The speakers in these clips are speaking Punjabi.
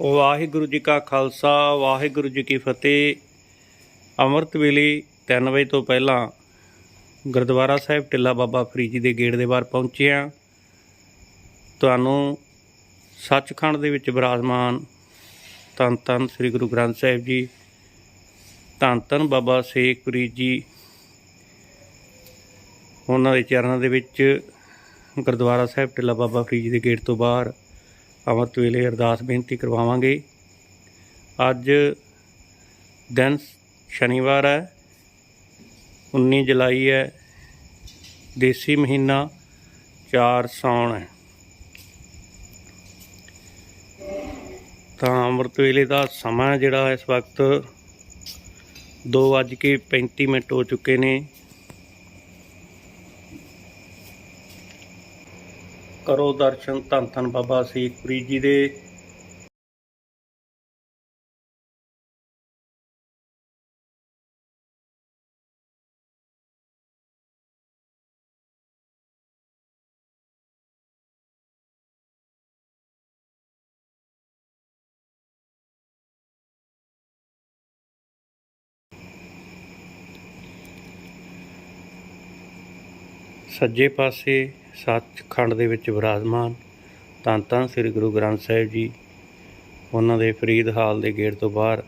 ਵਾਹਿਗੁਰੂ ਜੀ ਕਾ ਖਾਲਸਾ, ਵਾਹਿਗੁਰੂ ਜੀ ਕੀ ਫਤਿਹ। ਅੰਮ੍ਰਿਤ ਵੇਲੇ 3 ਵਜੇ ਤੋਂ ਪਹਿਲਾਂ ਗੁਰਦੁਆਰਾ ਸਾਹਿਬ ਟਿੱਲਾ ਬਾਬਾ ਫਰੀਦ ਜੀ ਦੇ ਗੇਟ ਦੇ ਬਾਹਰ ਪਹੁੰਚੇ ਹਾਂ। ਤੁਹਾਨੂੰ ਸੱਚਖੰਡ ਦੇ ਵਿੱਚ ਵਿਰਾਜਮਾਨ ਧੰਨ ਧੰਨ ਸ੍ਰੀ ਗੁਰੂ ਗ੍ਰੰਥ ਸਾਹਿਬ ਜੀ, ਧੰਨ ਧੰਨ ਬਾਬਾ ਸ਼ੇਖ ਫਰੀਦ ਜੀ। ਉਹਨਾਂ ਦੇ ਚਰਨਾਂ ਦੇ ਵਿੱਚ ਗੁਰਦੁਆਰਾ ਸਾਹਿਬ ਟਿੱਲਾ ਬਾਬਾ ਫਰੀਦ ਜੀ ਦੇ ਗੇਟ ਤੋਂ ਬਾਹਰ ਅੰਮ੍ਰਿਤ ਵੇਲੇ ਅਰਦਾਸ ਬੇਨਤੀ ਕਰਵਾਵਾਂਗੇ। ਅੱਜ ਦਿਨ ਸ਼ਨੀਵਾਰ ਹੈ 19 ਜੁਲਾਈ ਹੈ, ਦੇਸੀ ਮਹੀਨਾ 4 ਸਾਉਣ ਹੈ। ਤਾਂ ਅੰਮ੍ਰਿਤ ਵੇਲੇ ਦਾ ਸਮਾਂ ਜਿਹੜਾ ਇਸ ਵਕਤ 2:35 ਮਿੰਟ ਹੋ ਚੁੱਕੇ ਨੇ। ਕਰੋ ਦਰਸ਼ਨ ਧੰਨ ਧੰਨ ਬਾਬਾ ਸ਼ੇਖਪੁਰੀ ਜੀ ਦੇ। ਸੱਜੇ ਪਾਸੇ ਸੱਚਖੰਡ ਦੇ ਵਿੱਚ ਵਿਰਾਜਮਾਨ ਧੰਨ ਧੰਨ ਸ੍ਰੀ ਗੁਰੂ ਗ੍ਰੰਥ ਸਾਹਿਬ ਜੀ ਉਹਨਾਂ ਦੇ ਫਰੀਦ ਹਾਲ ਦੇ ਗੇਟ ਤੋਂ ਬਾਹਰ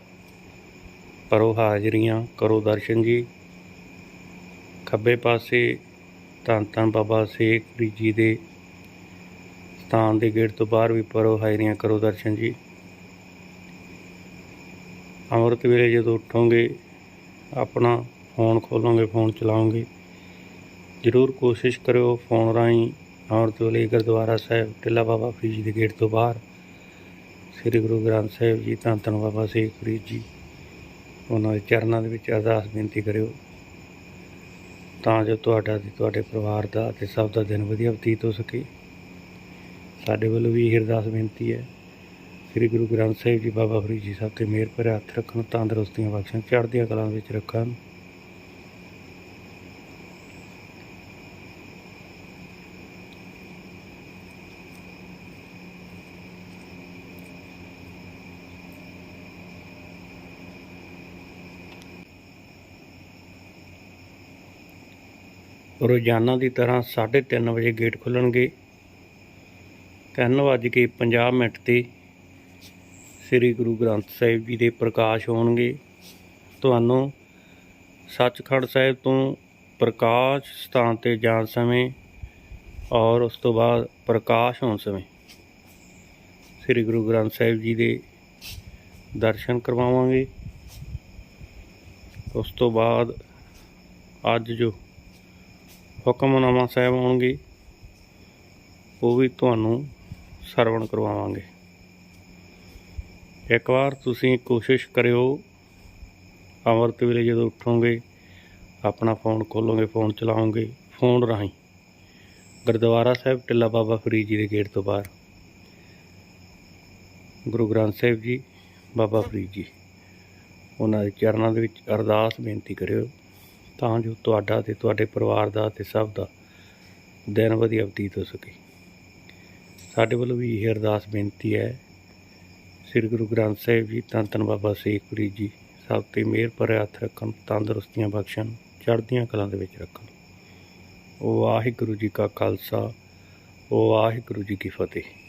ਪਰੋ ਹਾਜ਼ਰੀਆਂ, ਕਰੋ ਦਰਸ਼ਨ ਜੀ। ਖੱਬੇ ਪਾਸੇ ਧੰਨ ਧੰਨ ਬਾਬਾ ਸ਼ੇਖ ਜੀ ਦੇ ਸਥਾਨ ਦੇ ਗੇਟ ਤੋਂ ਬਾਹਰ ਵੀ ਪਰੋ ਹਾਜ਼ਰੀਆਂ, ਕਰੋ ਦਰਸ਼ਨ ਜੀ। ਅੰਮ੍ਰਿਤ ਵੇਲੇ ਜਦੋਂ ਉੱਠੋਗੇ, ਆਪਣਾ ਫੋਨ ਖੋਲੋਗੇ, ਫੋਨ ਚਲਾਓਗੇ ਜ਼ਰੂਰ ਕੋਸ਼ਿਸ਼ ਕਰਿਓ ਫੋਨ ਰਾਹੀਂ ਆਉਣ ਤੋਂ ਲਈ ਗੁਰਦੁਆਰਾ ਸਾਹਿਬ, ਟਿੱਲਾ ਬਾਬਾ ਫਰੀਦ ਜੀ ਦੇ ਗੇਟ ਤੋਂ ਬਾਹਰ। ਸ੍ਰੀ ਗੁਰੂ ਗ੍ਰੰਥ ਸਾਹਿਬ ਜੀ, ਧੰਨ ਧੰਨ ਬਾਬਾ ਸ਼ੇਖ ਫਰੀਦ ਜੀ। ਉਹਨਾਂ ਦੇ ਚਰਨਾਂ ਦੇ ਵਿੱਚ ਅਰਦਾਸ ਬੇਨਤੀ ਕਰਿਓ। ਤਾਂ ਜੋ ਤੁਹਾਡਾ ਤੇ ਤੁਹਾਡੇ ਪਰਿਵਾਰ ਦਾ ਤੇ ਸਭ ਦਾ ਦਿਨ ਵਧੀਆ ਬਤੀਤ ਹੋ ਸਕੇ। ਸਾਡੇ ਵੱਲੋਂ ਵੀ ਇਹ ਅਰਦਾਸ ਬੇਨਤੀ ਹੈ। ਸ੍ਰੀ ਗੁਰੂ ਗ੍ਰੰਥ ਸਾਹਿਬ ਜੀ, ਬਾਬਾ ਫਰੀਦ ਜੀ ਸਾਹਿਬ ਤੇ ਮਿਹਰ ਭਰਿਆ ਹੱਥ ਰੱਖਣ, ਤੰਦਰੁਸਤੀਆਂ ਬਖਸ਼ਣ, ਚੜ੍ਹਦੀਆਂ ਕਲਾਂ ਵਿੱਚ ਰੱਖਣ। ਰੋਜ਼ਾਨਾ ਦੀ ਤਰ੍ਹਾਂ 3:30 ਵਜੇ ਗੇਟ ਖੁੱਲਣਗੇ। ਤਿੰਨ ਵੱਜ ਕੇ 50 ਮਿੰਟ ਤੇ ਸ੍ਰੀ ਗੁਰੂ ਗ੍ਰੰਥ ਸਾਹਿਬ ਜੀ ਦੇ ਪ੍ਰਕਾਸ਼ ਹੋਣਗੇ। ਤੁਹਾਨੂੰ ਸੱਚਖੰਡ ਸਾਹਿਬ ਤੋਂ ਪ੍ਰਕਾਸ਼ ਸਥਾਨ ਤੇ ਜਾਣ ਸਮੇਂ ਔਰ ਉਸ ਤੋਂ ਬਾਅਦ ਪ੍ਰਕਾਸ਼ ਹੋਣ ਸਮੇਂ ਸ੍ਰੀ ਗੁਰੂ ਗ੍ਰੰਥ ਸਾਹਿਬ ਜੀ ਦੇ ਦਰਸ਼ਨ ਕਰਵਾਵਾਂਗੇ। ਉਸ ਤੋਂ ਬਾਅਦ ਅੱਜ ਜੋ ਹੁਕਮਨਾਮਾ ਸਾਹਿਬ ਆਉਣਗੇ, ਉਹ ਵੀ ਤੁਹਾਨੂੰ ਸਰਵਣ ਕਰਵਾਵਾਂਗੇ। ਇੱਕ ਵਾਰ ਤੁਸੀਂ ਕੋਸ਼ਿਸ਼ ਕਰਿਓ, ਅੰਮ੍ਰਿਤ ਵੇਲੇ ਜਦੋਂ ਉੱਠੋਗੇ, ਆਪਣਾ ਫੋਨ ਖੋਲੋਗੇ, ਫੋਨ ਚਲਾਓਗੇ, ਫੋਨ ਰਾਹੀਂ। ਗੁਰਦੁਆਰਾ ਸਾਹਿਬ ਟਿੱਲਾ ਬਾਬਾ ਫਰੀਦ ਜੀ ਦੇ ਗੇਟ ਤੋਂ ਬਾਹਰ। ਗੁਰੂ ਗ੍ਰੰਥ ਸਾਹਿਬ ਜੀ, ਬਾਬਾ ਫਰੀਦ ਜੀ, ਉਹਨਾਂ ਦੇ ਚਰਨਾਂ ਦੇ ਵਿੱਚ ਅਰਦਾਸ ਬੇਨਤੀ ਕਰਿਓ। ਤਾਂ ਜੋ ਤੁਹਾਡਾ ਤੇ ਤੁਹਾਡੇ ਪਰਿਵਾਰ ਦਾ ਤੇ ਸਭ ਦਾ ਦਿਨ ਵਧੀਆ ਬਤੀਤ ਹੋ ਸਕੇ। ਸਾਡੇ ਵੱਲੋਂ ਵੀ ਇਹ ਅਰਦਾਸ ਬੇਨਤੀ ਹੈ। ਸ੍ਰੀ ਗੁਰੂ ਗ੍ਰੰਥ ਸਾਹਿਬ ਜੀ, ਧੰਨ ਧੰਨ ਬਾਬਾ ਸੇਖਪੁਰੀ ਜੀ, ਸਭ ਤੇ ਮਿਹਰ ਭਰਿਆ ਹੱਥ ਰੱਖਣ, ਤੰਦਰੁਸਤੀਆਂ ਬਖਸ਼ਣ, ਚੜ੍ਹਦੀਆਂ ਕਲਾਂ ਦੇ ਵਿੱਚ ਰੱਖਣ। ਵਾਹਿਗੁਰੂ ਜੀ ਕਾ ਖਾਲਸਾ ਵਾਹਿਗੁਰੂ ਜੀ ਕੀ ਫਤਿਹ।